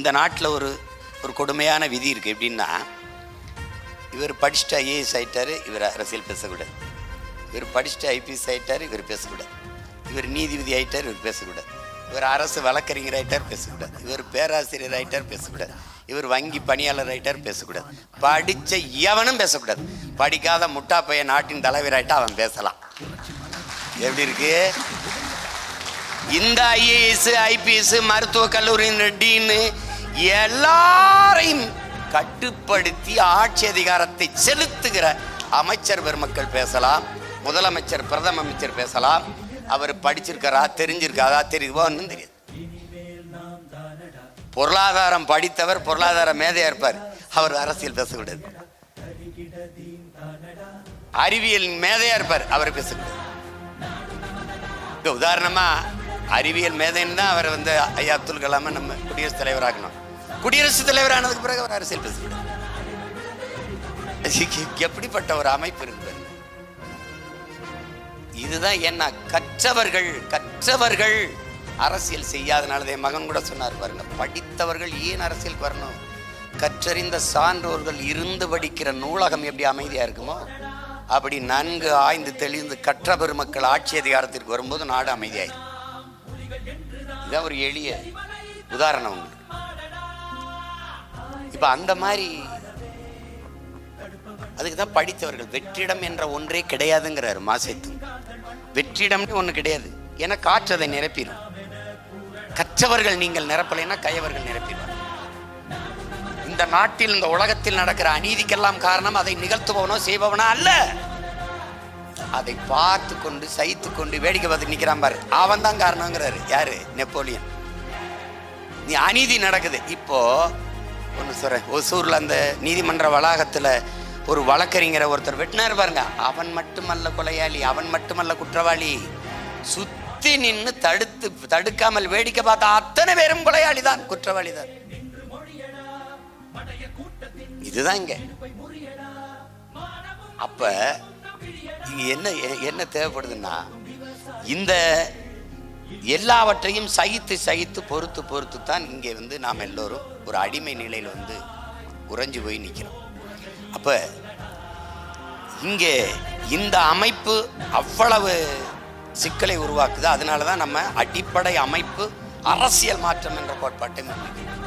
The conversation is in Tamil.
இந்த நாட்டில் ஒரு ஒரு கொடுமையான விதி இருக்குது எப்படின்னா இவர் படிச்சுட்டு ஐஏஎஸ் ஆகிட்டார் இவர் அரசியல் பேசக்கூடாது. இவர் படிச்சுட்டு ஐபிஎஸ் ஆகிட்டார் இவர் பேசக்கூடாது. இவர் நீதிபதி ஆகிட்டார் இவர் பேசக்கூடாது. இவர் அரசு வழக்கறிஞர் ஆகிட்டார் பேசக்கூடாது. இவர் பேராசிரியர் ஆகிட்டார் பேசக்கூடாது. இவர் வங்கி பணியாளர் ஆகிட்டார் பேசக்கூடாது. படித்த எவனும் பேசக்கூடாது. படிக்காத முட்டா பையன் நாட்டின் தலைவர் ஆகிட்டா அவன் பேசலாம். எப்படி இருக்கு? இந்த ஐஏஎஸ் ஐபிஎஸ் மருத்துவக் கல்லூரியின் டீன்னு எல்லாரையும் கட்டுப்படுத்தி ஆட்சி அதிகாரத்தை செலுத்துகிற அமைச்சர் பெருமக்கள் பேசலாம் முதலமைச்சர் பிரதம அமைச்சர் பேசலாம். அவர் படிச்சிருக்காரா தெரிஞ்சிருக்காரா தெரியுதோ ஒன்றும் தெரியாது. பொருளாதாரம் படித்தவர் பொருளாதார மேதையா இருப்பார். அவர் அரசியல் பேசக்கூடாது. அறிவியல் மேதையா இருப்பார் அவர் பேசக்கூடாது. உதாரணமா அறிவியல் மேதைன்னு தான் அவர் வந்து ஐயா அப்துல் கலாம நம்ம குடியரசுத் தலைவராகணும் குடியரசுத் தலைவர் ஆனதுக்கு பிறகு அவர் அரசியல் எப்படிப்பட்ட ஒரு அமைப்பு இருக்கு? இதுதான் என்ன? கற்றவர்கள் கற்றவர்கள் அரசியல் செய்யாதனால என் மகன் கூட சொன்னார் பாருங்க. படித்தவர்கள் ஏன் அரசியலுக்கு வரணும்? கற்றறிந்த சான்றோர்கள் இருந்து படிக்கிற நூலகம் எப்படி அமைதியா இருக்குமோ அப்படி நன்கு ஆய்ந்து தெளிந்து கற்ற பெருமக்கள் ஆட்சி அதிகாரத்திற்கு வரும்போது நாடு அமைதியாயிரும். இதான் ஒரு எளிய உதாரணம் உங்களுக்கு. இப்ப அந்த மாதிரி அதுக்கு தான் படித்தவர்கள் வெற்றிடம் என்ற ஒன்றே கிடையாதுங்கிறாரு மாசேத்து. வெற்றிடம்னு ஒண்ணு கிடையாது. ஏன்னா காற்று அதை நிரப்பிடும் கற்றவர்கள் நீங்கள் நிரப்பலைன்னா கயவர்கள் நிரப்பிடுவார். இந்த நாட்டில் இந்த உலகத்தில் நடக்கிற அநீதிக்கெல்லாம் காரணம் அதை நிகழ்த்துபவனோ செய்பவனோ அல்ல. அதை பார்த்து கொண்டு சைத்து கொண்டு வேடிக்கை பார்த்து நிக்கிறான் பாரு. அவன் தான் காரணங்கிறாரு. யாரு? நெப்போலியன். நீ அநீதி நடக்குது. இப்போ ஒன்று சொல்றேன். ஒசூரில் அந்த நீதிமன்ற வளாகத்துல ஒரு வழக்கறிஞரை ஒருத்தர் வெட்டினார் பாருங்க. அவன் மட்டுமல்ல கொலையாளி அவன் மட்டுமல்ல குற்றவாளி. சுத்தி நின்னு தடுத்து தடுக்காமல் வேடிக்கை பார்த்த அத்தனை பேரும் கொலையாளி தான் குற்றவாளி தான் இதுதான் இங்க. அப்ப இங்க என்ன என்ன தேவைப்படுதுன்னா இந்த எல்லாவற்றையும் சகித்து சகித்து பொறுத்து பொறுத்து தான் இங்கே வந்து நாம் எல்லோரும் ஒரு அடிமை நிலையில் வந்து உறைஞ்சு போய் நிற்கிறோம் அப்போ இங்கே இந்த அமைப்பு அவ்வளவு சிக்கலை உருவாக்குது. அதனால தான் நம்ம அடிப்படை அமைப்பு அரசியல் மாற்றம் என்ற கோட்பாட்டை முன்வைக்கிறோம்